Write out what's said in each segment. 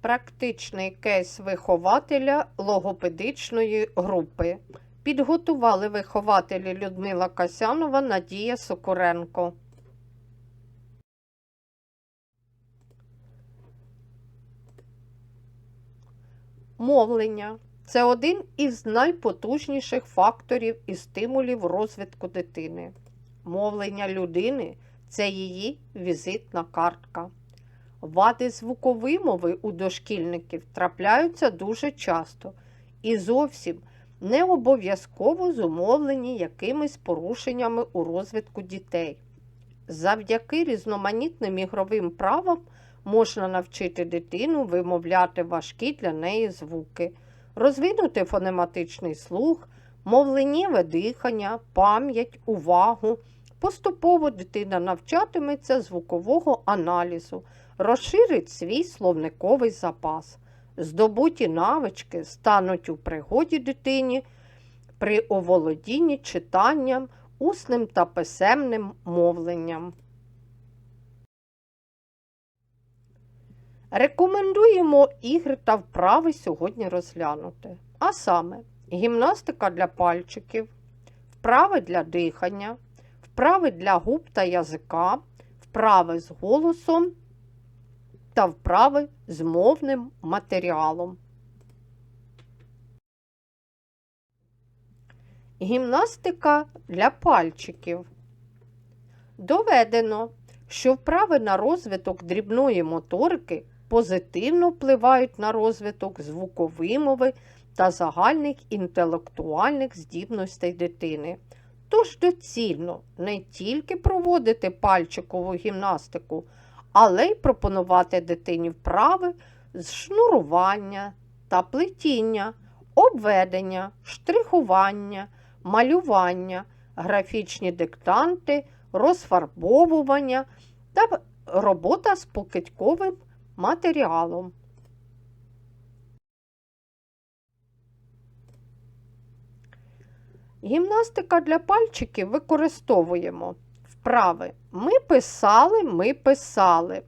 Практичний кейс вихователя логопедичної групи. Підготували вихователі Людмила Касянова, Надія Сокуренко. Мовлення це один із найпотужніших факторів і стимулів розвитку дитини. Мовлення людини це її візитна картка. Вади звуковимови у дошкільників трапляються дуже часто і зовсім не обов'язково зумовлені якимись порушеннями у розвитку дітей. Завдяки різноманітним ігровим правам можна навчити дитину вимовляти важкі для неї звуки, розвинути фонематичний слух, мовленнєве дихання, пам'ять, увагу. Поступово дитина навчатиметься звукового аналізу, розширить свій словниковий запас. Здобуті навички стануть у пригоді дитині при оволодінні читанням, усним та писемним мовленням. Рекомендуємо ігри та вправи сьогодні розглянути. А саме гімнастика для пальчиків, вправи для дихання, вправи для губ та язика, вправи з голосом та вправи з мовним матеріалом. Гімнастика для пальчиків. Доведено, що вправи на розвиток дрібної моторики позитивно впливають на розвиток звуковимови та загальних інтелектуальних здібностей дитини. Тож доцільно не тільки проводити пальчикову гімнастику, але й пропонувати дитині вправи з шнурування та плетіння, обведення, штрихування, малювання, графічні диктанти, розфарбовування та робота з покидьковим матеріалом. Гімнастика для пальчиків використовуємо вправи. Ми писали, ми писали.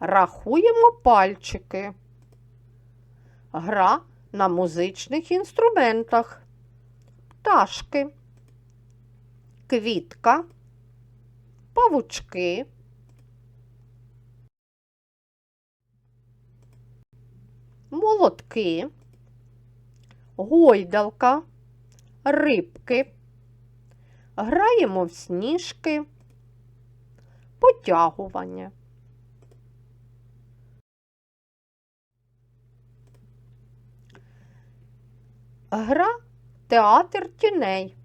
Рахуємо пальчики. Гра на музичних інструментах. Пташки, квітка, павучки. Молотки, гойдалка, рибки. Граємо в сніжки, потягування. Гра Театр тіней.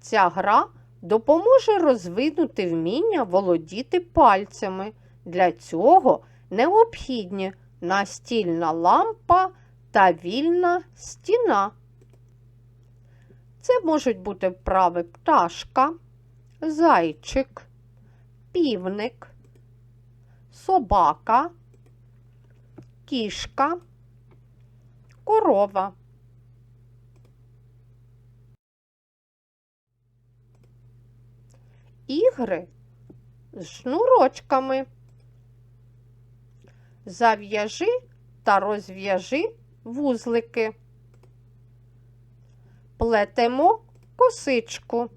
Ця гра допоможе розвинути вміння володіти пальцями. Для цього необхідні настільна лампа та вільна стіна. Це можуть бути вправи пташка, зайчик, півник, собака, кішка, корова. Ігри з шнурочками. Зав'яжи та розв'яжи вузлики. Плетемо косичку.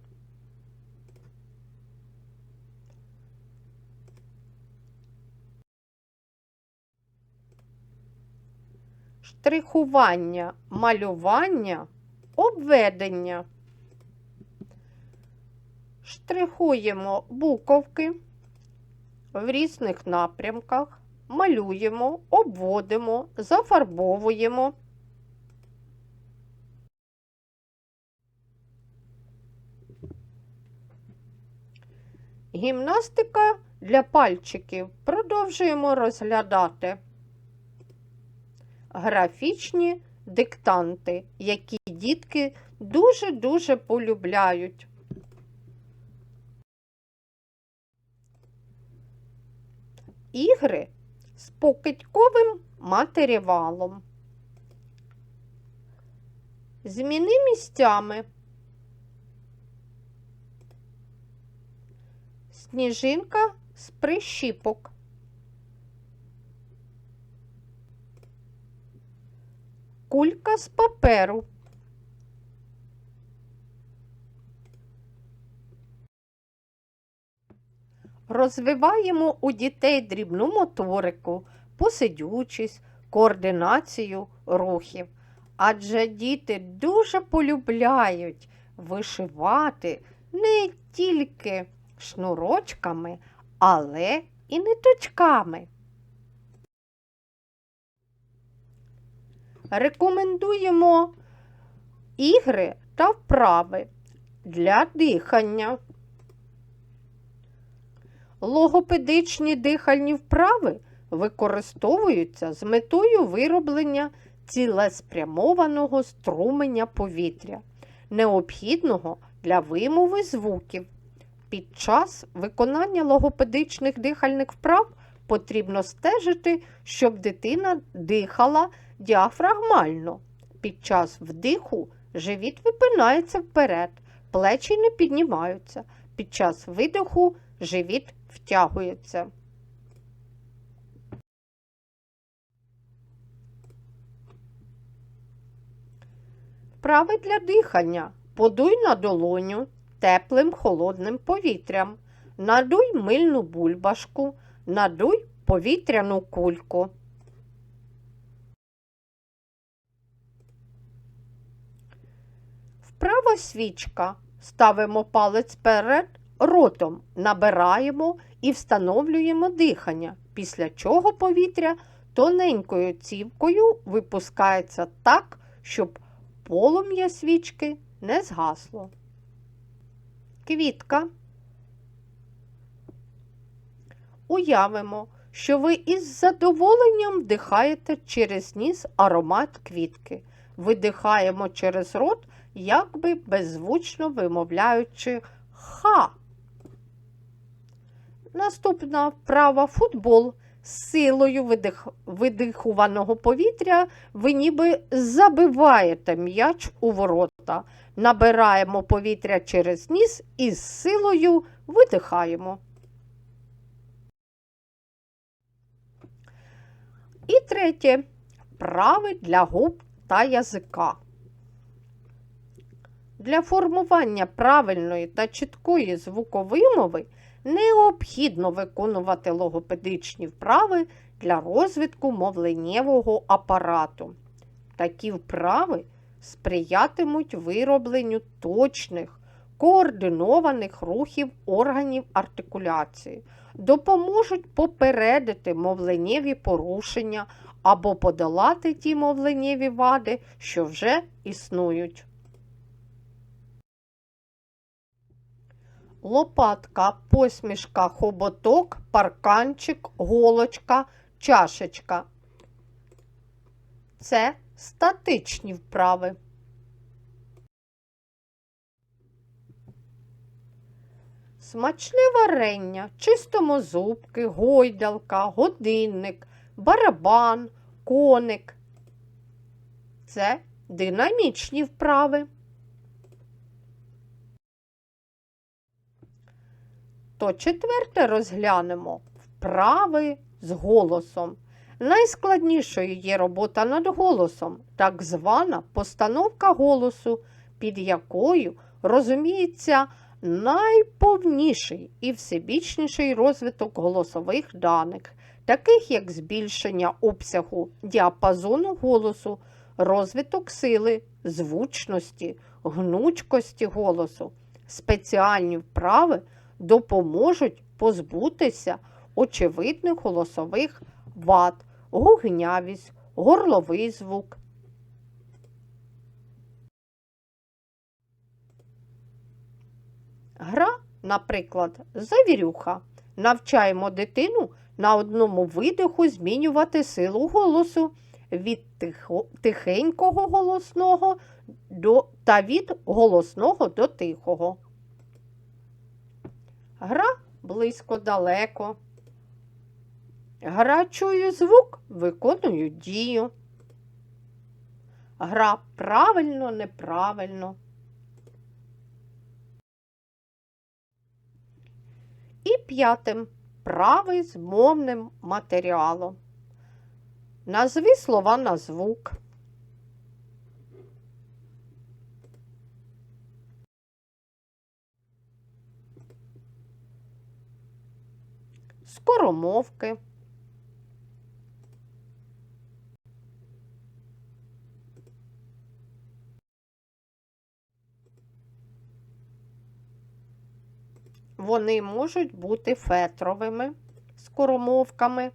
Штрихування, малювання, обведення. Штрихуємо буковки в різних напрямках, малюємо, обводимо, зафарбовуємо. Гімнастика для пальчиків. Продовжуємо розглядати графічні диктанти, які дітки дуже-дуже полюбляють. Ігри з покидьковим матеріалом. Зміни місцями. сніжинка з прищіпок. Кулька з паперу. Розвиваємо у дітей дрібну моторику, посидючись, координацію рухів. Адже діти дуже полюбляють вишивати не тільки шнурочками, але і ниточками. Рекомендуємо ігри та вправи для дихання. Логопедичні дихальні вправи використовуються з метою вироблення цілеспрямованого струменя повітря, необхідного для вимови звуків. Під час виконання логопедичних дихальних вправ потрібно стежити, щоб дитина дихала діафрагмально. Під час вдиху живіт випинається вперед, плечі не піднімаються. Під час видиху живіт втягується. Вправи для дихання. Подуй на долоню теплим холодним повітрям. Надуй мильну бульбашку, надуй повітряну кульку. Вправа свічка. Ставимо палець перед ротом, набираємо і встановлюємо дихання, після чого повітря тоненькою цівкою випускається так, щоб полум'я свічки не згасло. Квітка. Уявимо, що ви із задоволенням вдихаєте через ніс аромат квітки. Видихаємо через рот, якби беззвучно вимовляючи ха. Наступна вправа футбол. З силою видих... видихуваного повітря ви ніби забиваєте м'яч у ворота. Набираємо повітря через ніс і з силою видихаємо. І третє. Вправи для губ та язика. Для формування правильної та чіткої звуковимови необхідно виконувати логопедичні вправи для розвитку мовленнєвого апарату. Такі вправи сприятимуть виробленню точних, координованих рухів органів артикуляції, допоможуть попередити мовленнєві порушення або подолати ті мовленнєві вади, що вже існують. лопатка, посмішка, хоботок, парканчик, голочка, чашечка. Це статичні вправи. Смачне варення, чистомозубки, гойдалка, годинник, барабан, коник. Це динамічні вправи. То четверте розглянемо вправи з голосом. Найскладнішою є робота над голосом, так звана постановка голосу, під якою розуміється найповніший і всебічніший розвиток голосових даних, таких як збільшення обсягу діапазону голосу, розвиток сили, звучності, гнучкості голосу, спеціальні вправи допоможуть позбутися очевидних голосових вад, гугнявість, горловий звук. Гра, наприклад, завірюха. Навчаємо дитину на одному видиху змінювати силу голосу від тихенького голосного до, та від голосного до тихого. Гра близько далеко. Гра чую звук, виконую дію. Гра правильно, неправильно. І п'ятим правий з мовним матеріалом. Назви слова на звук. Скоромовки. Вони можуть бути фетровими скоромовками.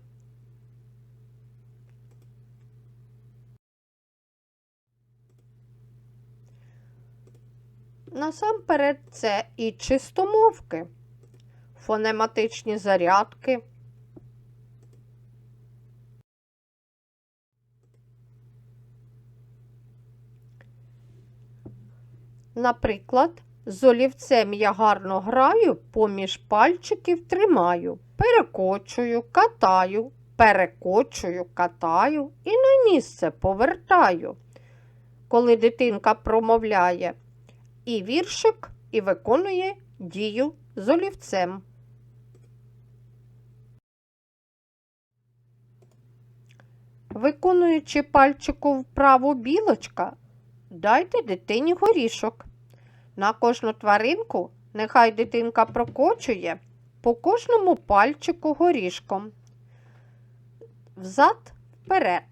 Насамперед це і чистомовки, фонематичні зарядки. Наприклад, з олівцем я гарно граю, поміж пальчиків тримаю, перекочую, катаю, перекочую, катаю і на місце повертаю. Коли дитинка промовляє і віршик, і виконує дію з олівцем. Виконуючи пальчику вправу білочка, дайте дитині горішок. На кожну тваринку нехай дитинка прокочує по кожному пальчику горішком. Взад вперед.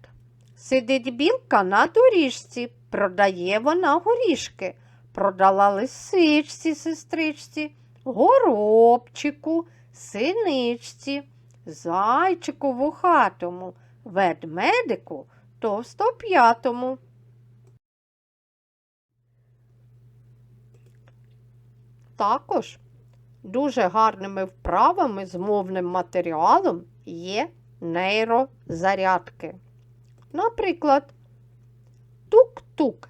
Сидить білка на доріжці, продає вона горішки. Продала лисичці, сестричці, горобчику, синичці, зайчику вухатому, ведмедику товстоп'ятому. Також дуже гарними вправами з мовним матеріалом є нейрозарядки. Наприклад, тук-тук.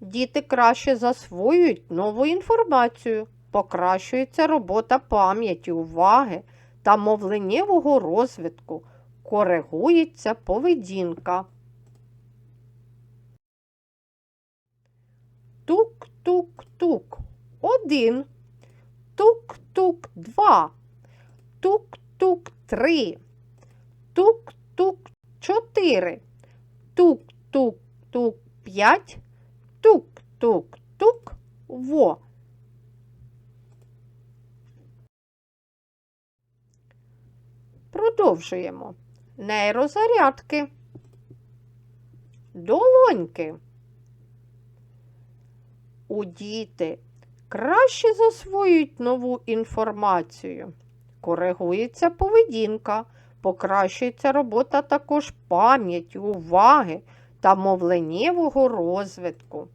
Діти краще засвоюють нову інформацію, покращується робота пам'яті, уваги та мовленнєвого розвитку, коригується поведінка. Тук-тук-тук. Один. Тук-тук два. Тук-тук три. Тук-тук чотири. Тук-тук-тук п'ять. Тук-тук-тук во. Продовжуємо. Нейрозарядки. Долоньки. У діти краще засвоюють нову інформацію. Коригується поведінка, покращується робота також пам'яті, уваги та мовленнєвого розвитку.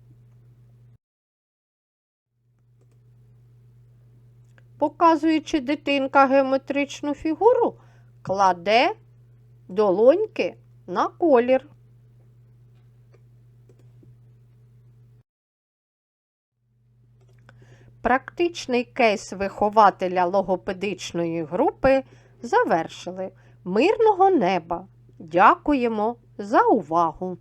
Показуючи дитинка геометричну фігуру, кладе долоньки на колір. Практичний кейс вихователя логопедичної групи завершили. Мирного неба! Дякуємо за увагу!